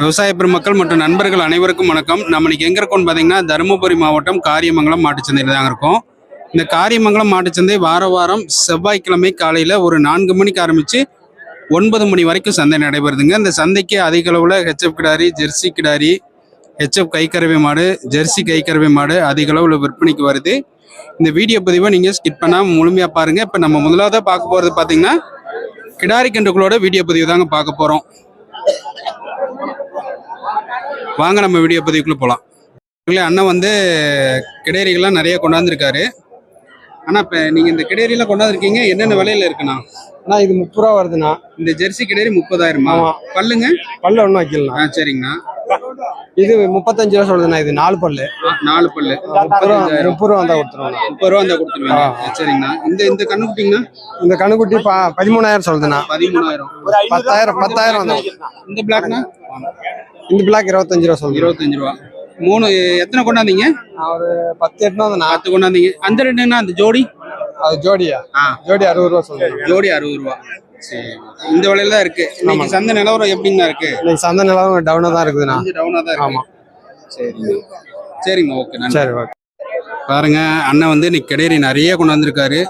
விவசாய பெருமக்கள் மற்றும் நண்பர்கள் அனைவருக்கும் வணக்கம். நம்ம இன்னைக்கு எங்க இருக்கோம்னு பார்த்தீங்கன்னா தருமபுரி மாவட்டம் காரியமங்கலம் மாட்டுச்சந்தையில் தாங்க இருக்கோம். இந்த காரியமங்கலம் மாட்டுச்சந்தை வார வாரம் செவ்வாய்க்கிழமை காலையில் ஒரு நான்கு மணிக்கு ஆரம்பித்து ஒன்பது மணி வரைக்கும் சந்தை நடைபெறுதுங்க. இந்த சந்தைக்கு அதிக அளவில் ஹெச்எஃப் கிடாரி ஜெர்சி கிடாரி ஹெச்எஃப் கைக்கறவை மாடு ஜெர்சி கைக்கறவை மாடு அதிக அளவில் விற்பனைக்கு வருது. இந்த வீடியோ பதிவை நீங்கள் ஸ்கிப் பண்ணாமல் முழுமையாக பாருங்கள் இப்போ நம்ம முதலாவதாக பார்க்க போகிறது பார்த்தீங்கன்னா கிடாரி கண்டுகளோட வீடியோ பதிவு தாங்க பார்க்க போகிறோம் வாங்க நம்ம வீடியோ பதிவுக்குள்ளே போகலாம் அண்ணன் வந்து கிடேரிகள்லாம் நிறைய கொண்டாந்துருக்காரு. ஆனால் இப்போ நீங்கள் இந்த கிடேரியெல்லாம் கொண்டாந்துருக்கீங்க என்னென்ன விலையில இருக்குண்ணா? அண்ணா இது முப்பது ரூபா வருதுண்ணா. இந்த ஜெர்சி கிடேரி முப்பதாயிரமா. பல்லுங்க? பல்லு ஒன்றும் வைக்கலாம் ஆ சரிங்கண்ணா. இது முப்பத்தஞ்சு ரூபா சொல்லுதுண்ணா இது நாலு பல்லு. நாலு பல்லு. முப்பது ரூபா முப்பது ரூபா வந்தா கொடுத்துருவோண்ணா. முப்பது ரூபா இருந்தால் கொடுத்துருவீங்க சரிங்கண்ணா. இந்த இந்த கண்ணு குட்டிங்கண்ணா இந்த கணுக்குட்டி பா பதிமூணாயிரம் சொல்லுதுண்ணா. பதிமூணாயிரம். பத்தாயிரம் பத்தாயிரம் வந்தா இந்த பிளாக்னா இந்த பிளாக் இருபத்தஞ்சு ரூபா சொல்லுது இருபத்தஞ்சு ரூபா. மூணு எத்தனை கொண்டாந்தீங்க? ஒரு பத்து எட்டுனா பத்து கொண்டாந்தீங்க. அந்த ரெண்டுண்ணா அந்த ஜோடி? அது ஜோடியா? ஆ. ஜோடி அறுபது ரூபா சொல்லுது ஜோடி அறுபது ரூபா. சரி. இந்த விலையில தான் இருக்கு. இன்னைக்கு சந்தை நிலவரம் எப்படிங்கண்ணா இருக்கு? இன்னைக்கு சந்தை நிலவும் டவுனாக தான் இருக்குதுண்ணா டவுனா தான் ஆமா. சரிங்க சரிங்க ஓகே சரி ஓகே பாருங்க அண்ணன் வந்து இன்னைக்கு கிடேரி நிறைய கொண்டு வந்திருக்காரு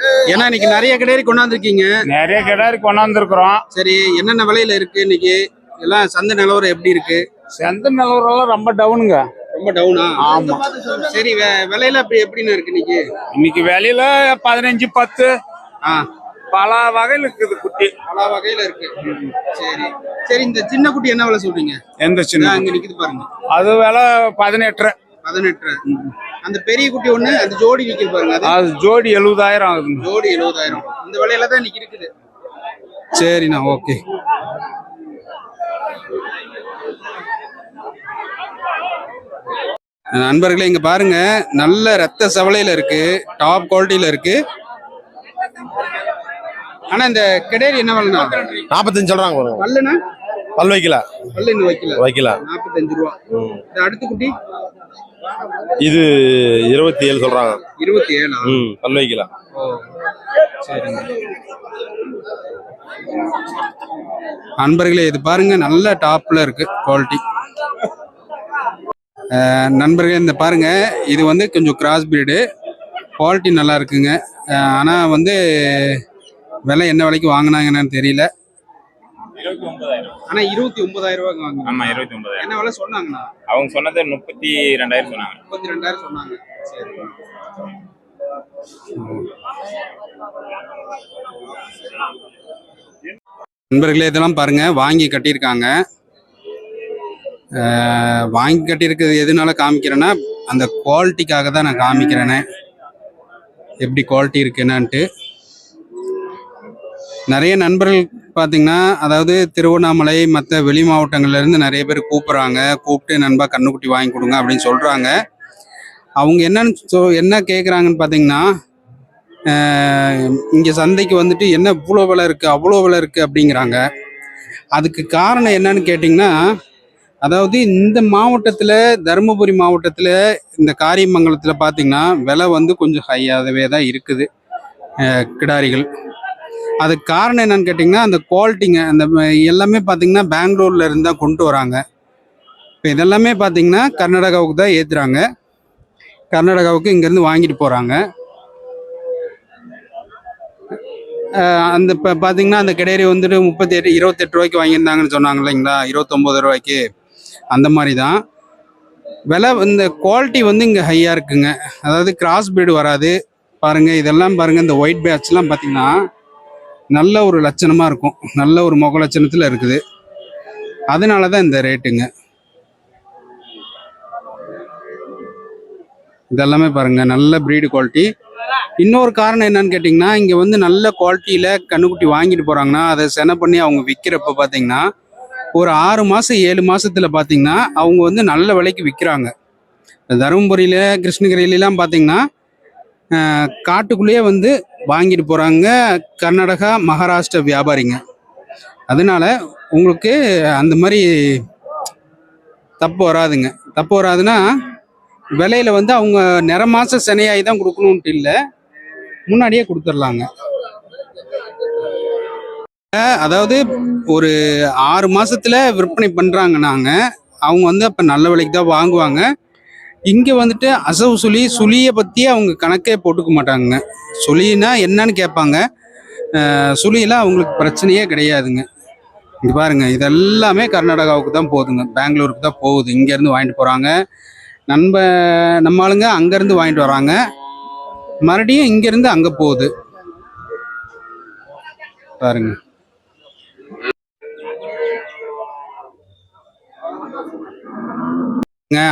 ஏன்னா இன்னைக்கு நிறைய கிடேரி கொண்டாந்துருக்கீங்க. நிறைய கிடாரி கொண்டாந்துருக்குறோம். சரி என்னென்ன விலையில இருக்கு இன்னைக்கு? எல்லாம் சந்தை நிலவரம் எப்படி இருக்கு? செந்த நிலவரம் ரொம்ப டவுனுங்க. ரொம்ப டவுனா? ஆமா. சரி விலையில அப்படி எப்படின்னு இருக்கு இன்னைக்கு? இன்னைக்கு வெளியில பதினஞ்சு பத்து. ஆ. பல வகையில் இருக்குது குட்டி. பல வகையில இருக்கு. சரி. சரி இந்த சின்ன குட்டி என்ன விலை சொல்றீங்க? எந்த சின்ன அங்க நிக்குது பாருங்க. அது விலை பதினெட்டு பதினெட்டு. அந்த பெரிய குட்டி ஒண்ணு அந்த ஜோடி நிக்குது பாருங்க அது. ஜோடி எழுபதாயிரம் ஆகுதுங்க. ஜோடி எழுபதாயிரம். இந்த விலையில தான் இன்னைக்கு இருக்குது. சரிண்ணா ஓகே. நண்பர்களே இங்க பாருங்க நல்ல ரத்த சவலையில இருக்கு டாப் குவாலிட்டியில இருக்கு. ஆனா இந்த கிடேரி என்ன விலைண்ணா? நாற்பத்தஞ்சு சொல்றாங்க பாருங்க. பல்லுனா பல் வைக்கல. பல்லு இன்னும் வைக்கல. வைக்கல. நாற்பத்தஞ்சு ரூபா. அடுத்த குட்டி? இது இருபத்தி ஏழு சொல்றாங்க. இருபத்தி ஏழா? ம் பல் வைக்கல ஓ சரிங்க. நண்பர்களே இது பாருங்க நல்ல டாப்ல இருக்கு குவாலிட்டி நண்பர்களே இந்த பாருங்க இது வந்து கொஞ்சம் கிராஸ் பிரீடு குவாலிட்டி நல்லா இருக்குங்க. அஹ், ஆனா வந்து விலை என்ன விலைக்கு வாங்கினாங்கன்னு தெரியல. ஆனா இருபத்தி ஒன்பதாயிரம் ரூபாய்க்கு வாங்க ஆமா இருபத்தி ஒன்பதாயிரம். என்ன விலை சொன்னாங்கண்ணா? அவங்க சொன்னது முப்பத்தி ரெண்டாயிரம் சொன்னாங்க. முப்பத்தி ரெண்டாயிரம் சொன்னாங்க. சரி. நண்பர்களே இதெல்லாம் பாருங்க வாங்கி கட்டியிருக்காங்க. வாங்கி கட்டியிருக்கிறது எதனால காமிக்கிறேன்னா அந்த குவாலிட்டிக்காக தான் நான் காமிக்கிறேனே. எப்படி குவாலிட்டி இருக்கு என்னன்ட்டு நிறைய நண்பர்கள் பார்த்தீங்கன்னா அதாவது திருவண்ணாமலை மற்ற வெளி மாவட்டங்கள்லேருந்து நிறைய பேர் கூப்பிட்றாங்க. கூப்பிட்டு நண்பா கண்ணுக்குட்டி வாங்கி கொடுங்க அப்படின்னு சொல்கிறாங்க அவங்க என்னன்னு சொ என்ன கேட்குறாங்கன்னு பார்த்தீங்கன்னா இங்கே சந்தைக்கு வந்துட்டு என்ன இவ்வளோ விலை இருக்குது அவ்வளோ விலை இருக்குது அப்படிங்கிறாங்க. அதுக்கு காரணம் என்னன்னு கேட்டிங்கன்னா அதாவது இந்த மாவட்டத்தில் தருமபுரி மாவட்டத்தில் இந்த காரியமங்கலத்தில் பார்த்தீங்கன்னா விலை வந்து கொஞ்சம் ஹையாகவே தான் இருக்குது. கிடாரிகள். அதுக்கு காரணம் என்னன்னு கேட்டிங்கன்னா அந்த குவாலிட்டிங்க அந்த எல்லாமே பார்த்தீங்கன்னா பெங்களூர்ல இருந்து தான் கொண்டு வராங்க. இப்போ இதெல்லாமே பார்த்தீங்கன்னா கர்நாடகாவுக்கு தான் ஏற்றுறாங்க கர்நாடகாவுக்கு இங்கேருந்து வாங்கிட்டு போகிறாங்க அந்த இப்போ பார்த்தீங்கன்னா அந்த கிடேரி வந்துட்டு முப்பத்தி எட்டு இருபத்தெட்டு ரூபாய்க்கு வாங்கியிருந்தாங்கன்னு சொன்னாங்க இல்லைங்களா? இருபத்தொம்போது ரூபாய்க்கு. அந்த மாதிரி தான். விலை இந்த குவாலிட்டி வந்து இங்கே ஹையாக இருக்குங்க. அதாவது கிராஸ் பிரீடு வராது. பாருங்கள் இதெல்லாம் பாருங்கள் இந்த ஒயிட் பேட்ச்லாம் பார்த்தீங்கன்னா நல்ல ஒரு லட்சணமாக இருக்கும். நல்ல ஒரு முக லட்சணத்தில் இருக்குது. அதனால தான் இந்த ரேட்டுங்க. இதெல்லாமே பாருங்கள் நல்ல ப்ரீடு குவாலிட்டி இன்னொரு காரணம் என்னன்னு கேட்டிங்கன்னா இங்கே வந்து நல்ல குவாலிட்டியில் கண்ணுக்குட்டி வாங்கிட்டு போகிறாங்கன்னா அதை சென பண்ணி அவங்க விற்கிறப்ப பார்த்தீங்கன்னா ஒரு ஆறு மாதம் ஏழு மாதத்தில் பார்த்தீங்கன்னா அவங்க வந்து நல்ல விலைக்கு விற்கிறாங்க தருமபுரியில் கிருஷ்ணகிரியிலலாம் பார்த்தீங்கன்னா காட்டுக்குள்ளேயே வந்து வாங்கிட்டு போகிறாங்க கர்நாடகா மகாராஷ்டிரா வியாபாரிங்க. அதனால உங்களுக்கு அந்த மாதிரி தப்பு வராதுங்க. தப்பு வராதுன்னா விலையில வந்து அவங்க நிற மாதம் சினையாகி தான் கொடுக்கணுன்ட்டு இல்லை. முன்னாடியே கொடுத்துர்லாங்க. அதாவது ஒரு ஆறு மாசத்துல விற்பனை பண்றாங்க நாங்க. அவங்க வந்து அப்ப நல்ல விலைக்கு தான் வாங்குவாங்க. இங்கே வந்துட்டு அசவு சுழி சுழியை பற்றி அவங்க கணக்கே போட்டுக்க மாட்டாங்க சுழினா என்னன்னு கேட்பாங்க. சுழியெல்லாம் அவங்களுக்கு பிரச்சனையே கிடையாதுங்க. இது பாருங்க இதெல்லாமே கர்நாடகாவுக்கு தான் போகுதுங்க. பெங்களூருக்கு தான் போகுது. இங்கேருந்து வாங்கிட்டு போகிறாங்க நண்ப நம்ம ஆளுங்க அங்கேருந்து வாங்கிட்டு வராங்க. மறுபடியும் இங்கேருந்து அங்கே போகுது. பாருங்கள்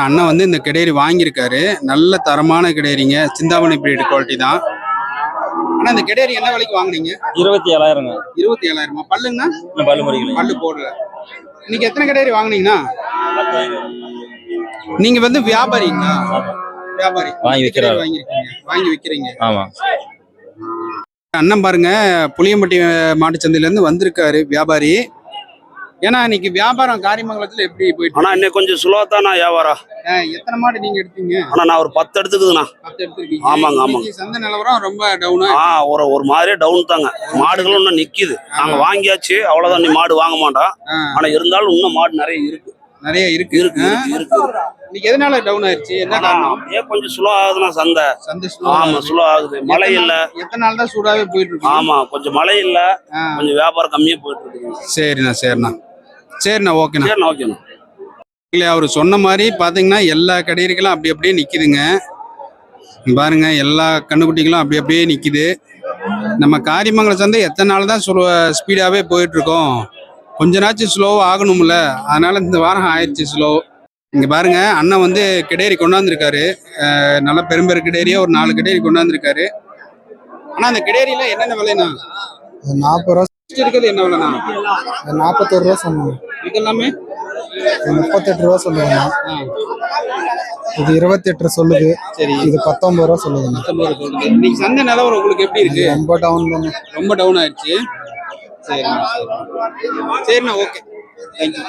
அண்ணன் வந்து இந்த கிடேரி வாங்கியிருக்காரு. நல்ல தரமான கிடேரிங்க சிந்தாமணி பிரீடு குவாலிட்டி தான். ஆனா இந்த கிடேரி என்ன விலைக்கு வாங்குனீங்க? இருபத்தி ஏழாயிரங்க. இருபத்தி ஏழாயிரமா? பல்லுங்கண்ணா? பல்லு முறிக்கல பல்லு போடல. இன்னைக்கு எத்தனை கிடேரி வாங்குனீங்கண்ணா? நீங்க வந்து வியாபாரிங்களா? வியாபாரி. வாங்கி வாங்கியிருக்கீங்க? வாங்கி விக்கிறீங்க. ஆமா. அண்ணன் பாருங்க புளியம்பட்டி மாட்டுச்சந்தையில இருந்து வந்திருக்காரு வியாபாரி. ஏன்னா இன்னைக்கு வியாபாரம் காரியமங்கலத்துல எப்படி போயிட்டு ஆனா இன்னைக்கு கொஞ்சம் ஸ்லோவா தான் வியாபாரம்? எத்தனை மாடு நீங்க எடுத்தீங்க? ஆனா நான் ஒரு பத்து எடுத்துக்குதுண்ணா. பத்து எடுத்திருக்கீங்க. ஆமாங்க, ஆமாங்க. சந்தை நிலவரம் ரொம்ப டவுனா ஆ ஒரு ஒரு மாதிரியே டவுன் தாங்க. மாடுகளும் இன்னும் நிக்குது. நாங்க வாங்கியாச்சு அவ்வளவுதான் நீ மாடு வாங்க மாட்டோம் ஆனா இருந்தாலும் இன்னும் மாடு நிறைய இருக்கு. நிறைய இருக்கு. இருக்கு? இருக்கு இருக்கு. இன்னைக்கு எதனால டவுன் ஆயிருச்சு? என்ன காரணம்? அப்படியே கொஞ்சம் ஸ்லோ ஆகுதுண்ணா சந்தை. சந்தை slow ஆமா. ஸ்லோ ஆகுது. மழை இல்ல. எத்தனை நாள் தான் சூடாவே போயிட்டு இருக்கு? ஆமா கொஞ்சம் மழை இல்ல. கொஞ்சம் வியாபாரம் கம்மியா போயிட்டு இருக்குங்க சரிண்ணா சரிண்ணா. சரிண்ணா ஓகேண்ணா. சரிண்ணா ஓகேண்ணா. இல்லை அவர் சொன்ன மாதிரி பார்த்தீங்கன்னா எல்லா கடைகளும் அப்படி அப்படியே நிற்கிதுங்க பாருங்க எல்லா கண்ணுக்குட்டிகளும் அப்படி அப்படியே நிற்கிது நம்ம காரியமங்கலம் சந்தை எத்தனை நாள் தான் ஸ்லோ ஸ்பீடாகவே போயிட்டுருக்கோம். கொஞ்ச நாச்சும் ஸ்லோவாக ஆகணும்ல. அதனால இந்த வாரம் ஆயிடுச்சு ஸ்லோ இங்கே பாருங்க அண்ணன் வந்து கிடேரி கொண்டாந்துருக்காரு. நல்ல பெரும்பெரு கிடேரியா ஒரு நாலு கிடேரி கொண்டாந்துருக்காரு. ஆனால் அந்த கிடேரியில என்னென்ன விலைண்ணா? நாற்பது ரூபா. இருக்கிறது என்ன விலைண்ணா? நாற்பத்தோரு ரூபா சொன்னாங்க. இதெல்லாமே இது முப்பத்தெட்டு ரூபா ஆ, இது இருபத்தெட்டு சொல்லுது. சரி. இது பத்தொன்பது ரூபா சொல்லுதுண்ணா பத்தொன்பது இன்னைக்கு சந்தை நிலவரம் உங்களுக்கு எப்படி இருக்கு? ரொம்ப டவுன் தானே ரொம்ப டவுன் ஆயிடுச்சு. சரிண்ணா சரிண்ணா. ஓகே தேங்க்யூ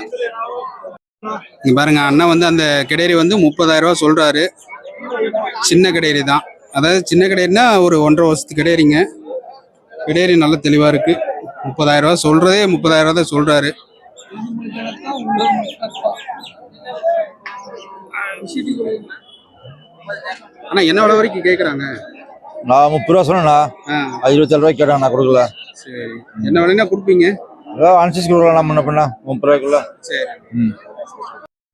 இங்க பாருங்க அண்ணன் வந்து அந்த கிடேரி வந்து முப்பதாயிரம் ரூபா சொல்றாரு. சின்ன கிடேரி தான். அதாவது சின்ன கிடேரினா ஒரு ஒன்றரை வருஷத்து கிடேரிங்க கிடேரி நல்ல தெளிவா இருக்கு. முப்பதாயிரம் ரூபா சொல்றதே முப்பதாயிரம் ஆனா என்ன விலை வரைக்கும் கேக்குறாங்க. நான் முப்பது ரூபா சொன்னேண்ணா இருபத்தேழு ரூபாய்க்கு கேட்டேன் நான் கொடுக்கல. சரி. என்ன விலைன்னா கொடுப்பீங்க? ஏதோ அனுசரிச்சு கொடுக்கலாம் முன்ன பண்ண முப்பது ரூபாய்க்குள்ள. சரி. ம்.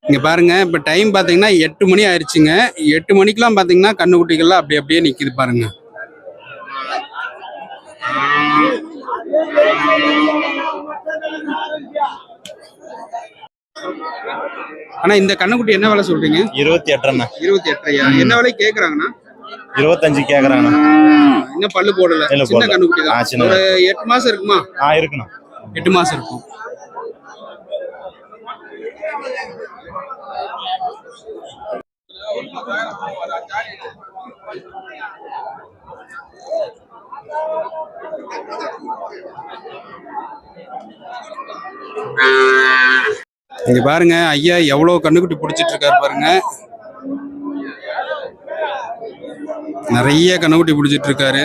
இங்க பாருங்க இப்ப டைம் பாத்தீங்கன்னா எட்டு மணி ஆயிடுச்சுங்க எட்டு மணிக்கெல்லாம் பாத்தீங்கன்னா கண்ணுக்குட்டிகள்லாம் அப்படி அப்படியே நிக்குது பாருங்க. ஆனா இந்த கண்ணுக்குட்டி என்ன விலை சொல்றீங்க? இருபத்தி எட்டுண்ணா இருபத்தி எட்டரையா? என்ன விலை கேக்குறாங்கன்னா இருபத்தஞ்சு கேக்குறாங்கண்ணா. இன்னும் பல்லு போடல. சின்ன. கண்ணுக்குட்டி தான். ஒரு எட்டு மாசம் இருக்குமா? ஆ இருக்குண்ணா எட்டு மாசம் இருக்கும். இங்க பாருங்க ஐயா எவ்வளவு கண்ணுக்குட்டி பிடிச்சிட்டு இருக்காரு பாருங்க. நிறைய கண்ணுக்குட்டி பிடிச்சிட்டு இருக்காரு.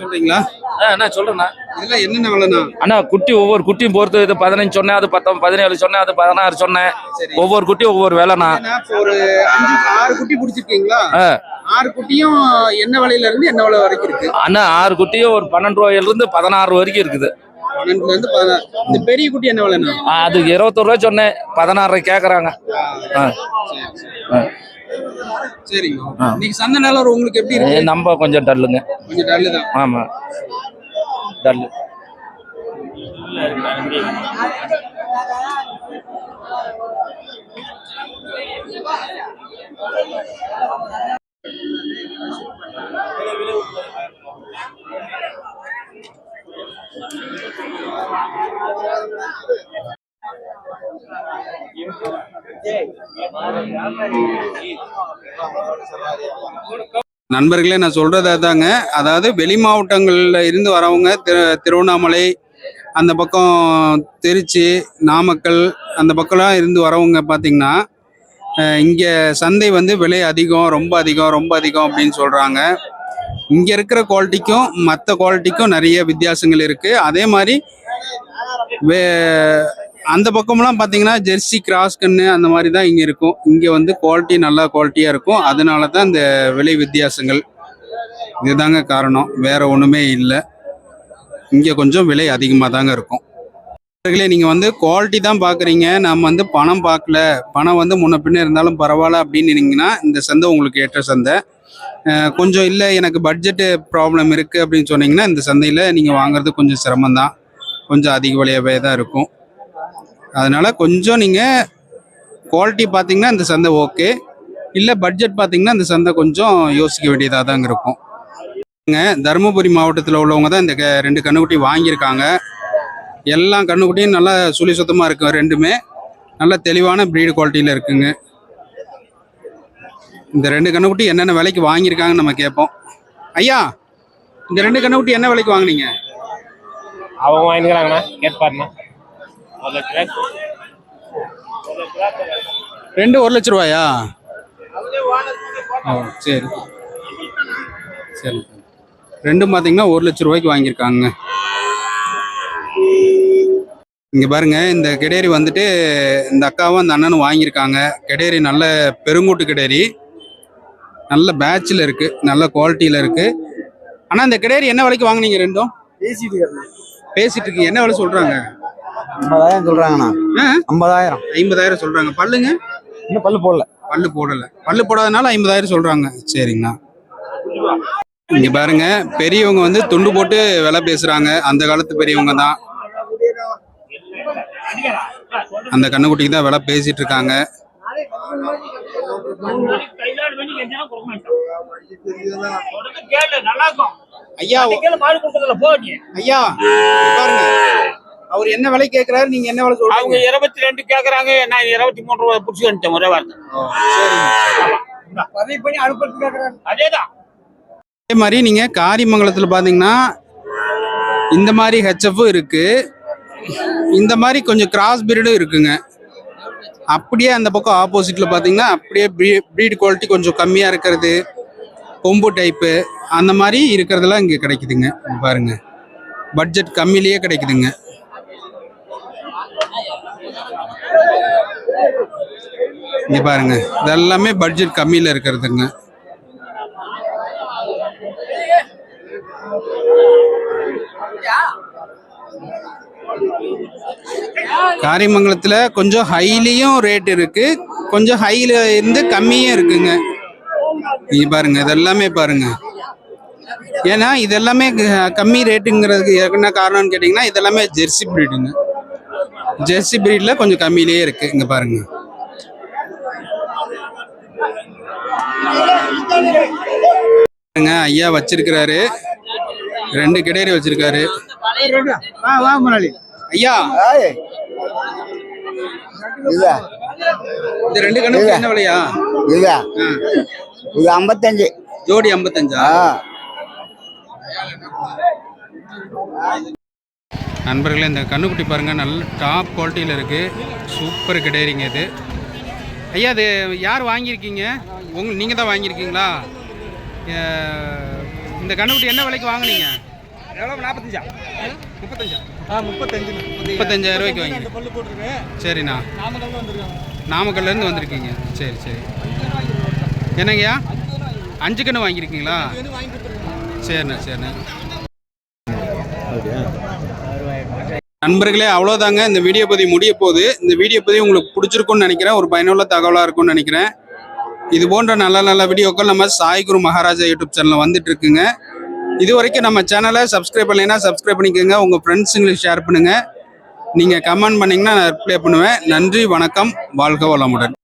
சொல்றீங்களா? என்ன சொல்றேண்ணா. இதெல்லாம் என்னென்ன விலைண்ணா? அண்ணா குட்டி ஒவ்வொரு குட்டியும் பொறுத்து இது பதினஞ்சு சொன்னேன் அது பத்தொன்பது பதினேழு சொன்னேன் அது பதினாறு சொன்னேன். ஒவ்வொரு குட்டியும் ஒவ்வொரு வேலைண்ணா. ஒரு அஞ்சு ஆறு குட்டி பிடிச்சிருக்கீங்களா. ஆறு குட்டியும் என்ன விலையில இருந்து என்ன விலை வரைக்கும் இருக்கு? அண்ணா ஆறு குட்டியும் ஒரு பன்னெண்டு ரூபாயில இருந்து பதினாறு வரைக்கும் இருக்குது. பன்னெண்டுல இருந்து பதினாறு. இந்த பெரிய குட்டி என்ன விலைண்ணா? அது இருபத்தொரு ரூபாய் சொன்னேன் பதினாறு கேக்குறாங்க. சரிங்க இன்னைக்கு சந்தை நிலவரம் உங்களுக்கு எப்படி இருக்கு நம்ம கொஞ்சம் டல்லுங்க கொஞ்சம் டல்லு தான் ஆமா டல்லு நண்பர்களே நான் சொல்றது தாங்க அதாவது வெளி மாவட்டங்கள்ல இருந்து வரவங்க திரு திருவண்ணாமலை அந்த பக்கம் திருச்சி நாமக்கல் அந்த பக்கம்லாம் இருந்து வரவங்க பார்த்தீங்கன்னா இங்கே சந்தை வந்து விலை அதிகம் ரொம்ப அதிகம் ரொம்ப அதிகம் அப்படின்னு சொல்கிறாங்க இங்கே இருக்கிற குவாலிட்டிக்கும் மற்ற குவாலிட்டிக்கும் நிறைய வித்தியாசங்கள் இருக்குது அதே மாதிரி வே அந்த பக்கம்லாம் பார்த்தீங்கன்னா ஜெர்சி கிராஸ் கன்று அந்த மாதிரி தான் இங்கே இருக்கும். இங்கே வந்து குவாலிட்டி நல்லா குவாலிட்டியாக இருக்கும். அதனால தான் இந்த விலை வித்தியாசங்கள். இதுதாங்க காரணம். வேற ஒன்றுமே இல்லை. இங்கே கொஞ்சம் விலை அதிகமாக தாங்க இருக்கும். நீங்கள் வந்து குவாலிட்டி தான் பார்க்குறீங்க நம்ம வந்து பணம் பார்க்கல பணம் வந்து முன்ன பின்ன இருந்தாலும் பரவாயில்ல அப்படின்னு நினைங்கன்னா இந்த சந்தை உங்களுக்கு ஏற்ற சந்தை. கொஞ்சம் இல்லை எனக்கு பட்ஜெட்டு ப்ராப்ளம் இருக்குது அப்படின்னு சொன்னீங்கன்னா இந்த சந்தையில் நீங்கள் வாங்குறது கொஞ்சம் சிரமம்தான். கொஞ்சம் அதிக விலையாகவே தான் இருக்கும். அதனால் கொஞ்சம் நீங்கள் குவாலிட்டி பார்த்தீங்கன்னா இந்த சந்தை ஓகே இல்லை பட்ஜெட் பார்த்தீங்கன்னா இந்த சந்தை கொஞ்சம் யோசிக்க வேண்டியதாக தாங்க இருக்கும். தருமபுரி மாவட்டத்தில் உள்ளவங்க தான் இந்த க- ரெண்டு கண்ணுக்குட்டி வாங்கியிருக்காங்க. எல்லா கண்ணுக்குட்டியும் நல்லா சுழி சுத்தமாக இருக்கும் ரெண்டுமே. நல்ல தெளிவான ப்ரீடு குவாலிட்டியில் இருக்குங்க. இந்த ரெண்டு கண்ணுக்குட்டி என்னென்ன விலைக்கு வாங்கியிருக்காங்கன்னு நம்ம கேட்போம். ஐயா இந்த ரெண்டு கண்ணுக்குட்டி என்ன விலைக்கு வாங்குனீங்க? அவங்க வாங்கிக்கிறாங்கண்ணா கேட்பாருண்ணா. ரெண்டு ஒரு லட்ச ரூபாயா? ஓ சரி. சரி. ரெண்டும் பார்த்தீங்கன்னா ஒரு லட்ச ரூபாய்க்கு வாங்கியிருக்காங்க. இங்க பாருங்க இந்த கிடேரி வந்துட்டு இந்த அக்காவும் அந்த அண்ணனும் வாங்கியிருக்காங்க. கிடேரி நல்ல பெருங்கூட்டு கிடேரி. நல்ல பேட்சில் இருக்கு நல்ல குவாலிட்டியில இருக்கு. ஆனா இந்த கிடேரி என்ன விலைக்கு வாங்குனீங்க ரெண்டும்? பேசிட்டு இருக்கீங்க. என்ன விலை சொல்றாங்க? ஐம்பதாயிரம் சொல்றாங்கண்ணா. ஆ? ஐம்பதாயிரம். ஐம்பதாயிரம் சொல்றாங்க. பல்லுங்க? இன்னும் பல்லு போடல. பல்லு போடல. பல்லு போடாதனால ஐம்பதாயிரம் சொல்றாங்க. சரிங்கண்ணா. இங்க பாருங்க பெரியவங்க வந்து துண்டு போட்டு விலை பேசுறாங்க. அந்த காலத்து பெரியவங்க தான். அந்த கண்ணுக்குட்டிக்கு தான் விலை பேசிட்டு இருக்காங்க. ஐயா ஐயா பாருங்க. அவர் என்ன விலை கேக்குறாரு நீங்க என்ன விலை அவங்க சொல்றீங்க இருபத்தி ரெண்டு கேக்குறாங்க நான் இருபத்தி மூணு ரூபாய் பிடிச்சி வந்துட்டேன் ஒரே வார்த்தை. அதேதான். அதே மாதிரி நீங்க காரிமங்கலத்துல பாத்தீங்கன்னா இந்த மாதிரி ஹெச்எஃப் இருக்கு. இந்த மாதிரி கொஞ்சம் கிராஸ் பிரீடும் இருக்குங்க. அப்படியே அந்த பக்கம் ஆப்போசிட்ல பாத்தீங்கன்னா அப்படியே ப்ரீட் குவாலிட்டி கொஞ்சம் கம்மியா இருக்கிறது. கொம்பு டைப்பு அந்த மாதிரி இருக்கிறதெல்லாம் இங்க கிடைக்குதுங்க. பாருங்க. பட்ஜெட் கம்மிலேயே கிடைக்குதுங்க. இங்க பாருங்க. இதெல்லாமே பட்ஜெட் கம்மியில் இருக்கிறதுங்க. காரியமங்கலத்தில் கொஞ்சம் ஹைலியும் ரேட் இருக்கு. கொஞ்சம் ஹையில இருந்து கம்மியும் இருக்குங்க. நீ பாருங்க இதெல்லாமே பாருங்க. ஏன்னா இதெல்லாமே கம்மி ரேட்டுங்கிறதுக்கு என்ன காரணம்னு கேட்டிங்கன்னா இதெல்லாமே ஜெர்சி பிரீடுங்க ஜெர்சி ப்ரீடில் கொஞ்சம் கம்மியிலேயே இருக்குது இங்கே பாருங்கள் பாருங்க, ஐயா வச்சிருக்கிறாரு. ரெண்டு கிடேரி வச்சிருக்காரு. ஐயா. இந்த ரெண்டு கணக்கு என்ன விலையா? இல்ல. ஆ. இது ஐம்பத்தஞ்சு. ஜோடி ஐம்பத்தஞ்சா? நண்பர்களே இந்த கண்ணுக்குட்டி பாருங்க நல்ல டாப் குவாலிட்டியில் இருக்கு. சூப்பர் கிடையாதுங்க இது. ஐயா அது யார் வாங்கியிருக்கீங்க? உங்க நீங்கள் தான் வாங்கியிருக்கீங்களா இந்த கண்ணுக்குட்டி என்ன விலைக்கு வாங்குனீங்க? எவ்வளவு? நாற்பத்தஞ்சா முப்பத்தஞ்சா? முப்பத்தஞ்சு. முப்பத்தஞ்சாயிரம் ரூபாய்க்கு வாங்கி சரிண்ணா. நாமக்கல்ல இருந்து வந்திருக்கீங்க. சரி சரி. என்னங்கய்யா? அஞ்சு கன்று வாங்கியிருக்கீங்களா? சரிண்ணா சரிண்ணா. நண்பர்களே அவ்வளோதாங்க இந்த வீடியோ பதிவு முடிய போகுது இந்த வீடியோ பதிவு உங்களுக்கு பிடிச்சிருக்கும்னு நினைக்கிறேன். ஒரு பயனுள்ள தகவலாக இருக்கும்னு நினைக்கிறேன். இது போன்ற நல்ல நல்ல வீடியோக்கள் நம்ம சாய் குரு மகாராஜா யூடியூப் சேனலில் வந்துட்டு இருக்குங்க இது வரைக்கும் நம்ம சேனலை சப்ஸ்கிரைப் பண்ணலைன்னா சப்ஸ்கிரைப் பண்ணிக்கோங்க. உங்கள் ஃப்ரெண்ட்ஸுங்களுக்கு ஷேர் பண்ணுங்கள் நீங்கள் கமெண்ட் பண்ணிங்கன்னா நான் ரிப்ளை பண்ணுவேன். நன்றி வணக்கம். வாழ்க வளமுடன்.